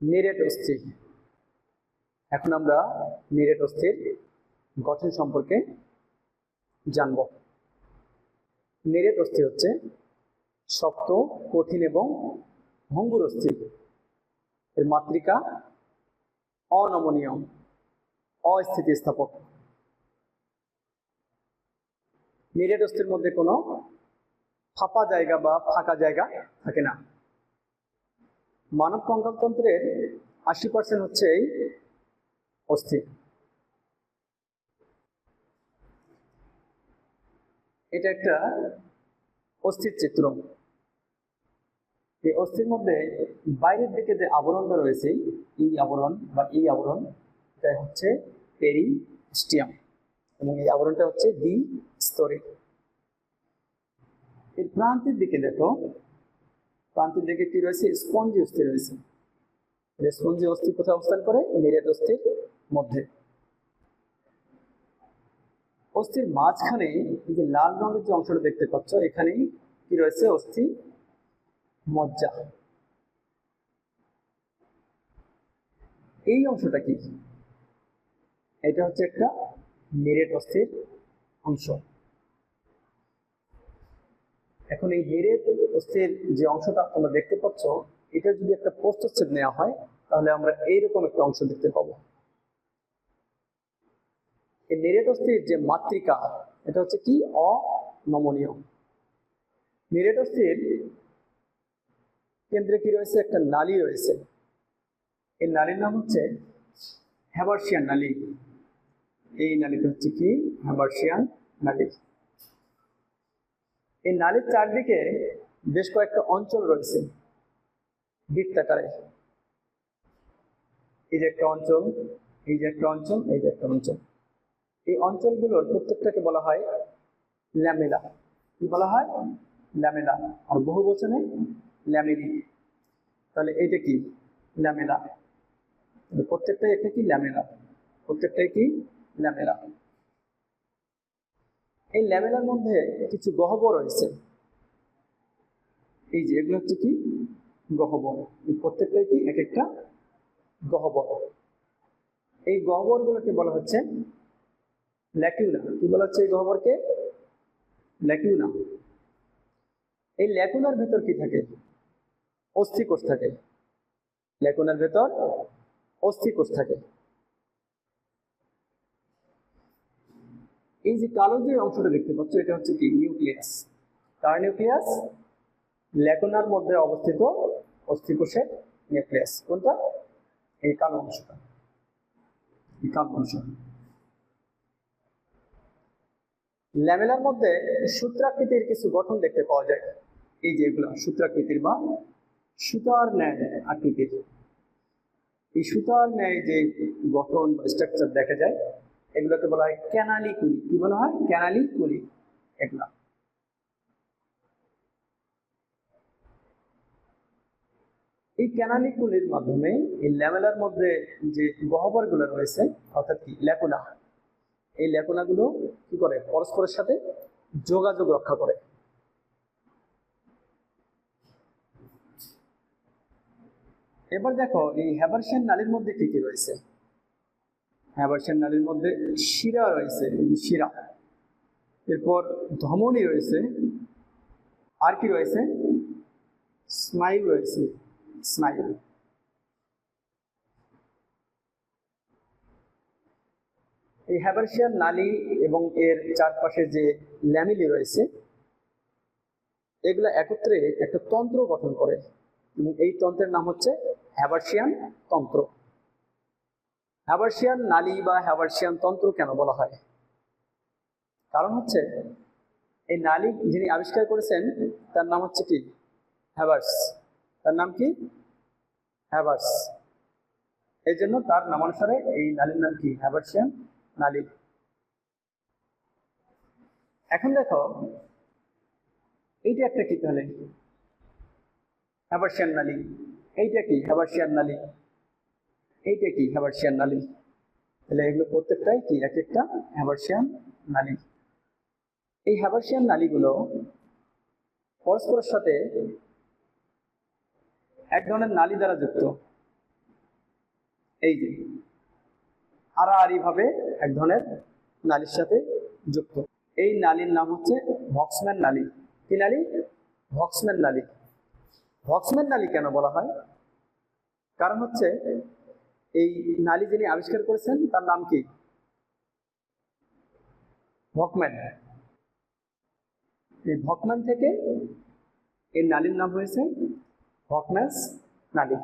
নিরেট অস্থি এখন আমরা নিরেট অস্থির গঠন সম্পর্কে জানব। নিরেট অস্থি হচ্ছে শক্ত, কঠিন এবং ভঙ্গুর অস্থি এর মাতৃকা অনমনীয়, অস্থিতিস্থাপক। নিরেট অস্থির মধ্যে কোনো ফাঁপা জায়গা বা ফাঁকা জায়গা থাকে না। মানব কঙ্কালতন্ত্রের আশি পার্সেন্ট হচ্ছে এই অস্থি এটা একটা অস্থির চিত্র। এই অস্থির মধ্যে বাইরের দিকে যে আবরণটা রয়েছে, এই আবরণ বা এই আবরণ, এটা হচ্ছে পেরিস্টিয়াম এবং এই আবরণটা হচ্ছে দ্বি স্তরে। এর প্রান্তের দিকে দেখো প্রান্তের দিকে কি রয়েছে স্পঞ্জি অস্থি রয়েছে। স্পঞ্জি অস্থি কোথায় অবস্থান করে? নিরেট অস্থির মধ্যে। অস্থির মাঝখানে এই যে লাল রঙের যে অংশটা দেখতে পাচ্ছ, এখানেই কি রয়েছে? অস্থি মজ্জা। এই অংশটা কি? এটা হচ্ছে একটা নিরেট অস্থির অংশ। এখন এই নিরেট অস্থির যে অংশটা তোমরা দেখতে পাচ্ছ এটা যদি একটা প্রস্তচ্ছেদ নেওয়া হয়, তাহলে আমরা এইরকম একটা অংশ দেখতে পাবো। এই নিরেট অস্থির যে মাতৃকা, এটা হচ্ছে কি? অনমনীয়। নিরেট অস্থির কেন্দ্রে কি রয়েছে? একটা নালী রয়েছে। এই নালীর নাম হচ্ছে হ্যাবার্সিয়ান নালী। এই নালীটা হচ্ছে কি? হ্যাবার্সিয়ান নালী। এই নালীর চারদিকে বেশ কয়েকটা অঞ্চল রয়েছে বৃত্তাকারে। এই যে একটা অঞ্চল, এই যে একটা অঞ্চল, এই যে একটা অঞ্চল। এই অঞ্চলগুলোর প্রত্যেকটাকে বলা হয় ল্যামেলা। কি বলা হয়? ল্যামেলা। আর বহু বচনে ল্যামেলি। তাহলে এইটা কি? ল্যামেলা। প্রত্যেকটাই একটা কি? ল্যামেলা। প্রত্যেকটাই কি? ল্যামেলা। এই ল্যামেলার মধ্যে কিছু গহ্বর রয়েছে। এই যে এগুলো হচ্ছে কি? গহ্বর। প্রত্যেকটাই কি? এক একটা গহ্বর। এই গহ্বরগুলোকে বলা হচ্ছে ল্যাকিউনা কি বলা হচ্ছে এই গহ্বরকে? ল্যাকিউনা এই ল্যাকুনার ভেতর কি থাকে? অস্থিকোষ থাকে। ল্যাকুনার ভেতর অস্থিকোষ থাকে। এই যে কালো যে অংশটা দেখতে পাচ্ছ, এটা হচ্ছে কি? নিউক্লিয়াস কার নিউক্লিয়াস ল্যাকুনার মধ্যে অবস্থিত অস্থিকোষের নিউক্লিয়াস কোনটা? এই কালো অংশটা। এই কালো অংশ ল্যামেলার মধ্যে সূত্রাকৃতির কিছু গঠন দেখতে পাওয়া যায়। এই যে এগুলো, সূত্রাকৃতির বা সুতার ন্যায় আকৃতির। এই সুতার ন্যায় যে গঠন বা স্ট্রাকচার দেখা যায় এগুলোকে বলা হয় ক্যানালি কুলি কি বলা হয়? ক্যানালি কুলি এগুলা এই ক্যানালি কুলির মাধ্যমে এই ল্যামেলার মধ্যে যে গহ্বরগুলো রয়েছে, অর্থাৎ কি? ল্যাকুনা এই ল্যাকুনাগুলো কি করে? পরস্পরের সাথে যোগাযোগ রক্ষা করে। এবার দেখো, এই হ্যাবারশিয়ান নালীর মধ্যে কি কি রয়েছে? হ্যাবারশিয়ান নালীর মধ্যে শিরা রয়েছে, শিরা। এরপর ধমনী রয়েছে, আর কি রয়েছে? স্নায়ু রয়েছে স্নায়ু এই হ্যাবারশিয়ান নালী এবং এর চারপাশে যে ল্যামিলি রয়েছে, এগুলো একত্রে একটা তন্ত্র গঠন করে। এবং এই তন্ত্রের নাম হচ্ছে হ্যাবারশিয়ান তন্ত্র। হ্যাবারশিয়ান নালী বা হ্যাবারশিয়ান তন্ত্র কেন বলা হয়? কারণ হচ্ছে, এই নালী যিনি আবিষ্কার করেছেন, তার নাম হচ্ছে কি? হ্যাভার্স তার নাম কি? হ্যাভার্স এই জন্য তার নামানুসারে এই নালীর নাম কি? হ্যাভার্সিয়ান নালী এখন দেখো, এইটা একটা কি তাহলে? হ্যাভার্সিয়ান নালী এইটা কি? হ্যাভার্সিয়ান নালী এইটা কি? হ্যাভার্সিয়ান নালী। তাহলে এগুলো প্রত্যেকটাই কি? এক একটা হ্যাভার্সিয়ান নালী। এই হ্যাভার্সিয়ান নালীগুলো পরস্পরের সাথে এক ধরনের নালী দ্বারা যুক্ত। এই যে হারাহারি ভাবে এক ধরনের নালীর সাথে যুক্ত। এই নালীর নাম হচ্ছে ভক্সম্যান নালী। কি নালী? ভক্সম্যান নালী। ভক্সম্যান নালী কেন বলা হয়? কারণ হচ্ছে এই নালী যিনি আবিষ্কার করেছেন, তার নাম কি? ভকম্যান। এই ভকম্যান থেকে এই নালীর নাম হয়েছে ভকম্যাস নালী।